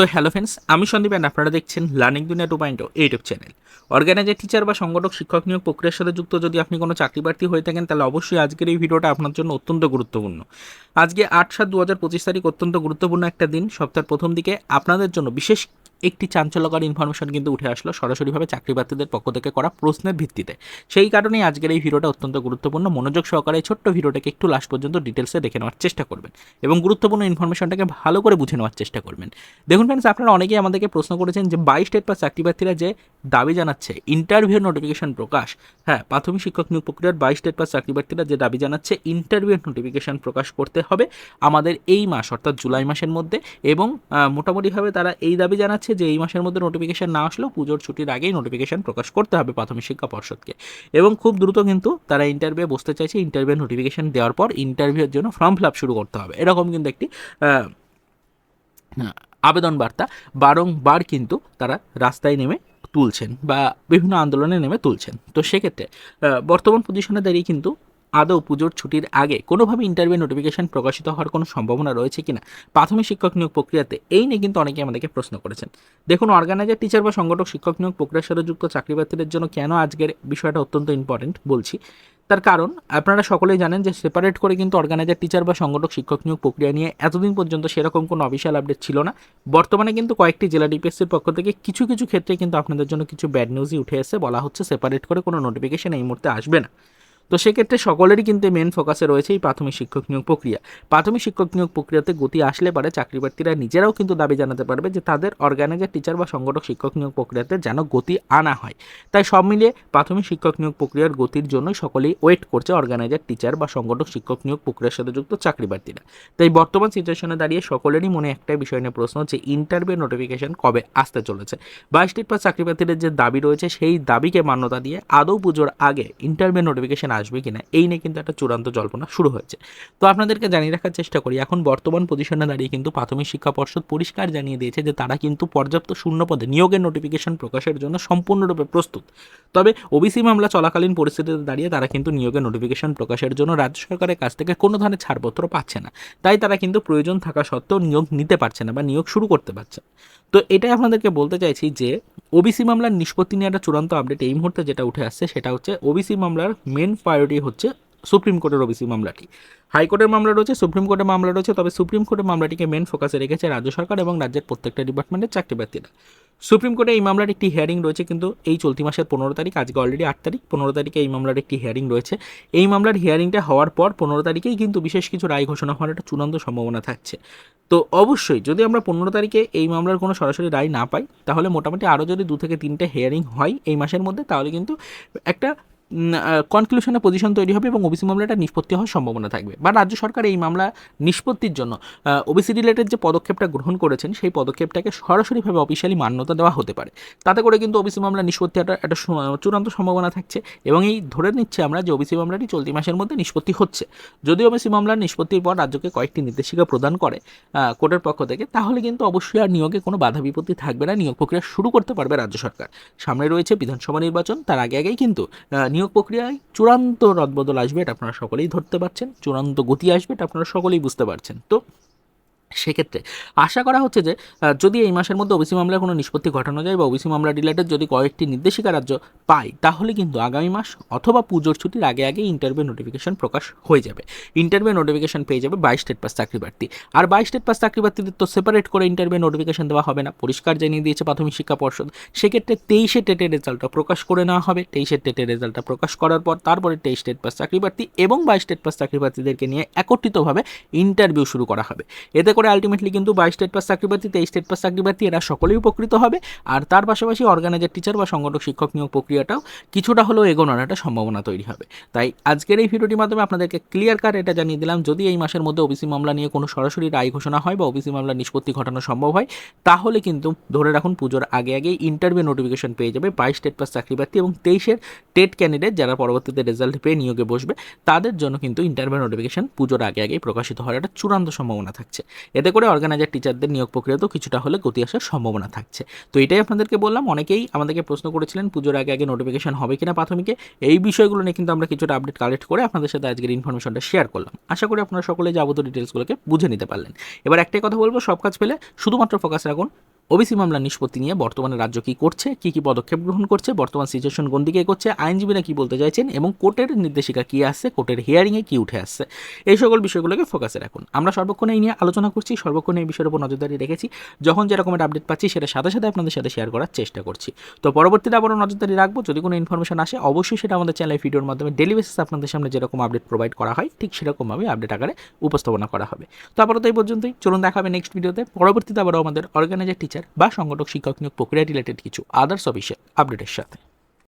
তো hello friends আমি Sandeep and আপনারা দেখছেন learning Duniya two point YouTube channel organiser teacher বা সংগঠক, শিক্ষক নিয়োগ প্রক্রিয়ার সাথে যুক্ত যদি আপনি কোনো চাকরি প্রার্থী হয়ে থাকেন, তাহলে অবশ্যই আজকের এই ভিডিওটা আপনার জন্য অত্যন্ত গুরুত্বপূর্ণ। আজকে আট সাত দু হাজার পঁচিশ তারিখ অত্যন্ত গুরুত্বপূর্ণ একটা দিন। সপ্তাহের প্রথম দিকে আপনাদের জন্য বিশেষ একটি চাঞ্চল্যকর ইনফরমেশন কিন্তু উঠে আসলো সরাসরিভাবে চাকরি প্রার্থীদের পক্ষ থেকে করা প্রশ্নের ভিত্তিতে। সেই কারণেই আজকের এই ভিডিওটা অত্যন্ত গুরুত্বপূর্ণ। মনোযোগ সহকারে এই ছোট্ট ভিডিওটাকে একটু লাস্ট পর্যন্ত ডিটেলসে দেখে নেওয়ার চেষ্টা করবেন এবং গুরুত্বপূর্ণ ইনফরমেশনটাকে ভালো করে বুঝে নেওয়ার চেষ্টা করবেন। দেখুন ফ্রেন্ডস আপনারা অনেকেই আমাদেরকে প্রশ্ন করেছেন যে বাইশ স্টেট বা চাকরি প্রার্থীরা যে দাবি জানাচ্ছে ইন্টারভিউ নোটিফিকেশন প্রকাশ হ্যাঁ প্রাথমিক শিক্ষক নিয়োগ প্রক্রিয়ার বাইশ স্টেট বা চাকরি প্রার্থীরা যে দাবি জানাচ্ছে ইন্টারভিউ নোটিফিকেশন প্রকাশ করতে হবে আমাদের এই মাস, অর্থাৎ জুলাই মাসের মধ্যে এবং মোটামুটিভাবে তারা এই দাবি জানাচ্ছে যে, এই মাসের মধ্যে নোটিফিকেশান না আসলেও পুজোর ছুটির আগেই নোটিফিকেশন প্রকাশ করতে হবে প্রাথমিক শিক্ষা পর্ষদকে। এবং খুব দ্রুত কিন্তু তারা ইন্টারভিউ বসতে চাইছে। ইন্টারভিউ নোটিফিকেশন দেওয়ার পর ইন্টারভিউর জন্য ফর্ম ফিল আপ শুরু করতে হবে। এরকম কিন্তু একটি আবেদন বার্তা বারংবার কিন্তু তারা রাস্তায় নেমে তুলছেন বা বিভিন্ন আন্দোলনে নেমে তুলছেন। তো সেক্ষেত্রে বর্তমান পজিশনে দাঁড়িয়ে কিন্তু আদৌ পুজোর ছুটির আগে কোনোভাবে ইন্টারভিউ নোটিফিকেশন প্রকাশিত হওয়ার কোনো সম্ভাবনা রয়েছে কিনা, প্রাথমিক শিক্ষক নিয়োগ প্রক্রিয়াতে এই নিয়ে কিন্তু অনেকে আমাদেরকে প্রশ্ন করেছেন। দেখুন অর্গানাইজার টিচার বা সংগঠক শিক্ষক নিয়োগ প্রক্রিয়ার সাথে যুক্ত চাকরি প্রার্থীদের জন্য কেন আজকের বিষয়টা অত্যন্ত ইম্পর্টেন্ট বলছি। তার কারণ, আপনারা সকলেই জানেন যে সেপারেট করে কিন্তু অর্গানাইজার টিচার বা সংগঠক শিক্ষক নিয়োগ প্রক্রিয়া নিয়ে এতদিন পর্যন্ত সেরকম কোনো অফিসিয়াল আপডেট ছিল না। বর্তমানে কিন্তু কয়েকটি জেলা ডিপিএসসির পক্ষ থেকে কিছু কিছু ক্ষেত্রে কিন্তু আপনাদের জন্য কিছু ব্যাড নিউজই উঠে এসে বলা হচ্ছে সেপারেট করে কোনো নোটিফিকেশন এই মুহূর্তে আসবে না। তো সেক্ষেত্রে সকলেরই কিন্তু মেন ফোকাসে রয়েছে এই প্রাথমিক শিক্ষক নিয়োগ প্রক্রিয়া। প্রাথমিক শিক্ষক নিয়োগ প্রক্রিয়াতে গতি আসলে পারে চাকরি প্রার্থীরা নিজেরাও কিন্তু দাবি জানাতে পারবে যে তাদের অর্গানাইজার টিচার বা সংগঠক শিক্ষক নিয়োগ প্রক্রিয়াতে যেন গতি আনা হয়। তাই সব মিলিয়ে প্রাথমিক শিক্ষক নিয়োগ প্রক্রিয়ার গতির জন্যই সকলেই ওয়েট করছে অর্গানাইজার টিচার বা সংগঠক শিক্ষক নিয়োগ প্রক্রিয়ার সাথে যুক্ত চাকরি প্রার্থীরা তাই বর্তমান সিচুয়েশনে দাঁড়িয়ে সকলেরই মনে একটাই বিষয় নিয়ে প্রশ্ন যে ইন্টারভিউ নোটিফিকেশন কবে আসতে চলেছে? বাইশ স্টেট বা চাকরি প্রার্থীদের যে দাবি রয়েছে, সেই দাবিকে মান্যতা দিয়ে আদৌ পুজোর আগে ইন্টারভিউ নোটিফিকেশন আসবে কিনা, এই নিয়ে কিন্তু একটা চূড়ান্ত জল্পনা শুরু হয়েছে। তো আপনাদেরকে জানিয়ে রাখার চেষ্টা করি, এখন বর্তমান পজিশনে দাঁড়িয়ে কিন্তু প্রাথমিক শিক্ষা পর্ষদ পরিষ্কার জানিয়ে দিয়েছে যে তারা কিন্তু পর্যাপ্ত শূন্য পদে নিয়োগের নোটিফিকেশন প্রকাশের জন্য সম্পূর্ণরূপে প্রস্তুত। তবে ওবিসি মামলা চলাকালীন পরিস্থিতিতে দাঁড়িয়ে তারা কিন্তু নিয়োগের নোটিফিকেশন প্রকাশের জন্য রাজ্য সরকারের কাছ থেকে কোনো ধরনের ছাড়পত্র পাচ্ছে না। তাই তারা কিন্তু প্রয়োজন থাকা সত্ত্বেও নিয়োগ নিতে পারছে না বা নিয়োগ শুরু করতে পারছে। তো এটাই আপনাদেরকে বলতে চাইছি যে ওবিসি মামলার নিষ্পত্তি নিয়ে একটা চূড়ান্ত আপডেট এই মুহূর্তে যেটা উঠে আসছে, সেটা হচ্ছে ওবিসি মামলার মেন প্রায়োরিটি হচ্ছে সুপ্রিম কোর্টের ওবিসি মামলাটি। হাইকোর্টের মামলা রয়েছে, সুপ্রিম কোর্টের মামলা রয়েছে, তবে সুপ্রিম কোর্টের মামলাটিকে মেন ফোকাসে রেখেছে রাজ্য সরকার এবং রাজ্যের প্রত্যেকটা ডিপার্টমেন্টের চাকরি প্রার্থীরা সুপ্রিম কোর্টে এই মামলার একটি হিয়ারিং রয়েছে কিন্তু এই চলতি মাসের পনেরো তারিখ, আজকে অলরেডি আট তারিখ, পনেরো তারিখে এই মামলার একটি হিয়ারিং রয়েছে। এই মামলার হিয়ারিংটা হওয়ার পর পনেরো তারিখেই কিন্তু বিশেষ কিছু রায় ঘোষণা হওয়ার একটা চূড়ান্ত সম্ভাবনা থাকছে। তো অবশ্যই যদি আমরা পনেরো তারিখে এই মামলার কোনো সরাসরি রায় না পাই, তাহলে মোটামুটি আরও যদি দু থেকে তিনটে হিয়ারিং হয় এই মাসের মধ্যে, তাহলে কিন্তু একটা কনক্লুশনে পজিশন তৈরি হবে এবং ওবিসি মামলাটা নিষ্পত্তি হওয়ার সম্ভাবনা থাকবে। বা রাজ্য সরকার এই মামলা নিষ্পত্তির জন্য ওবিসি রিলেটেড যে পদক্ষেপটা গ্রহণ করেছেন, সেই পদক্ষেপটাকে সরাসরিভাবে অফিসিয়ালি মান্যতা দেওয়া হতে পারে। তাতে করে কিন্তু ওবিসি মামলা নিষ্পত্তি একটা একটা চূড়ান্ত সম্ভাবনা থাকছে এবং এই ধরে নিচ্ছে আমরা যে ওবিসি মামলাটি চলতি মাসের মধ্যে নিষ্পত্তি হচ্ছে। যদি ওবিসি মামলার নিষ্পত্তির পর রাজ্যকে কয়েকটি নির্দেশিকা প্রদান করে কোর্টের পক্ষ থেকে, তাহলে কিন্তু অবশ্যই আর নিয়োগে কোনো বাধা বিপত্তি থাকবে না। নিয়োগ প্রক্রিয়া শুরু করতে পারবে রাজ্য সরকার। সামনে রয়েছে বিধানসভা নির্বাচন, তার আগে আগেই কিন্তু নিয়োগ প্রক্রিয়ায় চূড়ান্ত রদবদল আসবে এটা আপনারা সকলেই ধরতে পারছেন, চূড়ান্ত গতি আসবে এটা আপনারা সকলেই বুঝতে পারছেন। তো সেক্ষেত্রে আশা করা হচ্ছে যে যদি এই মাসের মধ্যে ওবিসি মামলার কোনো নিষ্পত্তি ঘটানো যায় বা ওবিসি মামলা রিলেটেড যদি কয়েকটি নির্দেশিকা রাজ্য পায়, তাহলে কিন্তু আগামী মাস অথবা পুজোর ছুটির আগে আগে ইন্টারভিউ নোটিফিকেশন প্রকাশ হয়ে যাবে। ইন্টারভিউ নোটিফিকেশন পেয়ে যাবে বাইশ স্টেট পাস চাকরি প্রার্থী। আর বাইশ স্টেট পাস চাকরি প্রার্থীদের তো সেপারেট করে ইন্টারভিউ নোটিফিকেশন দেওয়া হবে না। পরিষ্কার জানিয়ে দিয়েছে প্রাথমিক শিক্ষা পর্ষদ। সেক্ষেত্রে তেইশে টেটের রেজাল্টটা প্রকাশ করে নেওয়া হবে। তেইশে টেটের রেজাল্টটা প্রকাশ করার পর তারপরে তেইশ স্টেট পাস চাকরি প্রার্থী এবং বাইশ স্টেট পাস চাকরি প্রার্থীদেরকে নিয়ে একত্রিতভাবে ইন্টারভিউ শুরু করা হবে। এতে করে আলটিমেটলি কিন্তু বাইশ স্টেট পাস চাকরি প্রার্থী তেইশ স্টেট পাস চাকরি প্রার্থী এরা সকলেই উপকৃত হবে। আর তার পাশাপাশি অর্গানাইজার টিচার বা সংগঠক, শিক্ষক নিয়োগ প্রক্রিয়াটাও কিছুটা হলেও এগোনোর একটা সম্ভাবনা তৈরি হবে। তাই আজকের এই ভিডিওটির মাধ্যমে আপনাদেরকে ক্লিয়ার কাট এটা জানিয়ে দিলাম, যদি এই মাসের মধ্যে ওবিসি মামলা নিয়ে কোনো সরাসরি রায় ঘোষণা হয় বা ওবিসি মামলা নিষ্পত্তি ঘটানো সম্ভব হয়, তাহলে কিন্তু ধরে রাখুন পুজোর আগে আগেই ইন্টারভিউ নোটিফিকেশন পেয়ে যাবে বাইশ স্টেট পাস চাকরি প্রার্থী এবং তেইশের টেট ক্যান্ডিডেট যারা পরবর্তীতে রেজাল্ট পেয়ে নিয়োগে বসবে, তাদের জন্য কিন্তু ইন্টারভিউ নোটিফিকেশন পুজোর আগে আগেই প্রকাশিত হওয়ার একটা চূড়ান্ত সম্ভাবনা থাকছে। এতে করে অর্গানাইজার টিচারদের নিয়োগ প্রক্রিয়াতেও কিছুটা হলে গতি আসার সম্ভাবনা থাকছে। তো এটাই আপনাদেরকে বললাম, অনেকেই আমাদেরকে প্রশ্ন করেছিলেন, পুজোর আগে আগে নোটিফিকেশন হবে কিনা প্রাথমিকে? এই বিষয়গুলো নিয়ে কিন্তু আমরা কিছুটা আপডেট কালেক্ট করে আপনাদের সাথে আজকের ইনফরমেশনটা শেয়ার করলাম। আশা করি আপনারা সকলে যাবতীয় ডিটেলসগুলোকে বুঝে নিতে পারলেন। এবার একটাই কথা বলব, সব কাজ পেলে শুধুমাত্র ফোকাস রাখুন ওবিসি মামলার নিষ্পত্তি নিয়ে বর্তমানে রাজ্য কী করছে, কী কী পদক্ষেপ গ্রহণ করছে, বর্তমান সিচুয়েশন কোন দিকে করছে আইনজীবীরা কী বলতে চাইছেন এবং কোর্টের নির্দেশিকা কী আসছে, কোর্টের হিয়ারিংয়ে কী উঠে আসছে, এই সকল বিষয়গুলোকে ফোকাসে রাখুন। আমরা সর্বক্ষণ এই নিয়ে আলোচনা করছি, সর্বক্ষণ এই বিষয়ের উপর নজরদারি রেখেছি, যখন যে রকমের আপডেট পাচ্ছি সেটা সাথে সাথে আপনাদের সাথে শেয়ার করার চেষ্টা করছি। তো পরবর্তীতে আবারও নজরদারি রাখব, যদি কোনো ইনফরমেশন আসে অবশ্যই সেটা আমাদের চ্যানেল ভিডিওর মাধ্যমে ডেলি বেসিস আপনাদের সামনে যেরকম আপডেট প্রোভাইড করা হয়, ঠিক সেরকমভাবে আপডেট আকারে উপস্থাপনা করা হবে। তো আপাতত এই পর্যন্তই, চলুন দেখা হবে নেক্সট ভিডিওতে পরবর্তীতে আবারও আমাদের অর্গানাইজার টিচার বা সংগঠক শিক্ষক নিয়োগ প্রক্রিয়া রিলেটেড কিছু আদার্স অফিসিয়াল আপডেটের সাথে।